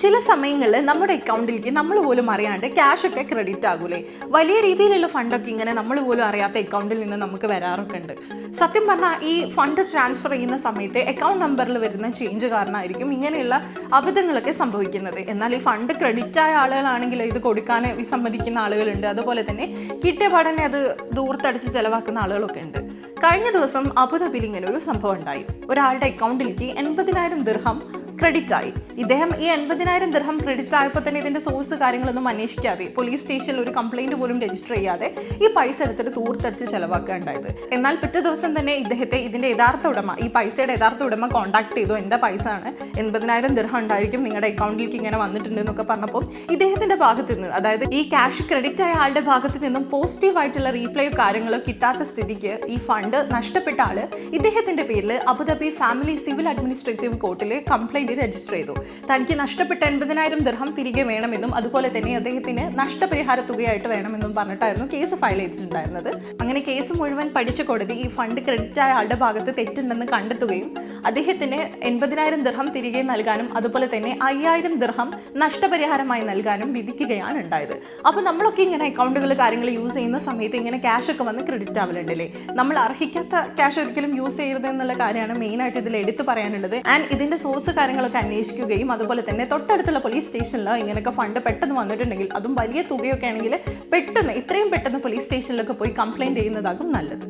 ചില സമയങ്ങളിൽ നമ്മുടെ അക്കൗണ്ടിലേക്ക് നമ്മൾ പോലും അറിയാണ്ട് ക്യാഷ് ഒക്കെ ക്രെഡിറ്റ് ആകൂലേ? വലിയ രീതിയിലുള്ള ഫണ്ടൊക്കെ ഇങ്ങനെ നമ്മൾ പോലും അറിയാത്ത അക്കൗണ്ടിൽ നിന്ന് നമുക്ക് വരാറൊക്കെ ഉണ്ട്. സത്യം പറഞ്ഞാൽ ഈ ഫണ്ട് ട്രാൻസ്ഫർ ചെയ്യുന്ന സമയത്ത് അക്കൗണ്ട് നമ്പറിൽ വരുന്ന ചേഞ്ച് കാരണമായിരിക്കും ഇങ്ങനെയുള്ള അബദ്ധങ്ങളൊക്കെ സംഭവിക്കുന്നത്. എന്നാൽ ഈ ഫണ്ട് ക്രെഡിറ്റ് ആയ ആളുകളാണെങ്കിൽ ഇത് കൊടുക്കാൻ വിസമ്മതിക്കുന്ന ആളുകളുണ്ട്. അതുപോലെ തന്നെ കിട്ടിയ പാടനെ അത് ദൂർത്തടിച്ച് ചിലവാക്കുന്ന ആളുകളൊക്കെ ഉണ്ട്. കഴിഞ്ഞ ദിവസം അബുദാബിയിൽ ഇങ്ങനെ ഒരു സംഭവം ഉണ്ടായി. ഒരാളുടെ അക്കൗണ്ടിലേക്ക് എൺപതിനായിരം ദിർഹം ക്രെഡിറ്റ് ആയി. ഇദ്ദേഹം ഈ എൺപതിനായിരം ദിർഹം ക്രെഡിറ്റ് ആയപ്പോൾ തന്നെ ഇതിന്റെ സോഴ്സ് കാര്യങ്ങളൊന്നും അന്വേഷിക്കാതെ പോലീസ് സ്റ്റേഷനിൽ ഒരു കംപ്ലൈന്റ് പോലും രജിസ്റ്റർ ചെയ്യാതെ ഈ പൈസ എടുത്തിട്ട് തൂർത്തടിച്ച് ചെലവാക്കുക ഉണ്ടായത് എന്നാൽ പിറ്റേ ദിവസം തന്നെ ഇദ്ദേഹത്തെ ഇതിന്റെ യഥാർത്ഥ ഉടമ ഈ പൈസയുടെ യഥാർത്ഥ ഉടമ കോൺടാക്ട് ചെയ്തു. എന്റെ പൈസ ആണ് എൺപതിനായിരം ദിർഹം ഉണ്ടായിരിക്കും നിങ്ങളുടെ അക്കൗണ്ടിലേക്ക് ഇങ്ങനെ വന്നിട്ടുണ്ട് എന്നൊക്കെ പറഞ്ഞപ്പോൾ ഇദ്ദേഹത്തിന്റെ ഭാഗത്ത് നിന്ന് അതായത് ഈ ക്യാഷ് ക്രെഡിറ്റ് ആയ ആളുടെ ഭാഗത്ത് നിന്നും പോസിറ്റീവ് ആയിട്ടുള്ള റീപ്ലൈയോ കാര്യങ്ങളോ കിട്ടാത്ത സ്ഥിതിക്ക് ഈ ഫണ്ട് നഷ്ടപ്പെട്ട ആൾ ഇദ്ദേഹത്തിന്റെ പേരിൽ Abu Dhabi family civil administrative കോർട്ടിൽ കംപ്ലൈന്റ് രജിസ്റ്റർ ചെയ്തു. തനിക്ക് നഷ്ടപ്പെട്ട എൺപതിനായിരം ദിർഹം തിരികെ വേണമെന്നും അതുപോലെ തന്നെ അദ്ദേഹത്തിന് നഷ്ടപരിഹാര തുകയായിട്ട് വേണമെന്നും പറഞ്ഞിട്ടായിരുന്നു കേസ് ഫയൽ ചെയ്തിട്ടുണ്ടായിരുന്നത്. അങ്ങനെ കേസ് മുഴുവൻ പഠിച്ച കോടതി ഈ ഫണ്ട് ക്രെഡിറ്റ് ആയ ആളുടെ ഭാഗത്ത് തെറ്റുണ്ടെന്ന് കണ്ടെത്തുകയും അദ്ദേഹത്തിന് എൺപതിനായിരം ദിർഹം തിരികെ നൽകാനും അതുപോലെ തന്നെ അയ്യായിരം ദിർഹം നഷ്ടപരിഹാരമായി നൽകാനും വിധിക്കുകയാണ് ഉണ്ടായത്. അപ്പോൾ നമ്മളൊക്കെ ഇങ്ങനെ അക്കൗണ്ടുകൾ കാര്യങ്ങൾ യൂസ് ചെയ്യുന്ന സമയത്ത് ഇങ്ങനെ ക്യാഷ് ഒക്കെ വന്ന് ക്രെഡിറ്റ് ആവലുണ്ടല്ലേ നമ്മൾ അർഹിക്കാത്ത ക്യാഷ് ഒരിക്കലും യൂസ് ചെയ്യരുത് എന്നുള്ള കാര്യമാണ് മെയിൻ ആയിട്ട് ഇതിൽ എടുത്തു പറയാനുള്ളത്. ആൻഡ് ഇതിന്റെ സോഴ്സ് കാര്യങ്ങളൊക്കെ അന്വേഷിക്കുകയും അതുപോലെ തന്നെ തൊട്ടടുത്തുള്ള പോലീസ് സ്റ്റേഷനിൽ ഇങ്ങനെയൊക്കെ ഫണ്ട് പെട്ടെന്ന് വന്നിട്ടുണ്ടെങ്കിൽ അതും വലിയ തുകയൊക്കെ ആണെങ്കിൽ പെട്ടെന്ന് ഇത്രയും പെട്ടെന്ന് പോലീസ് സ്റ്റേഷനിലൊക്കെ പോയി കംപ്ലൈന്റ് ചെയ്യുന്നതാകും നല്ലത്.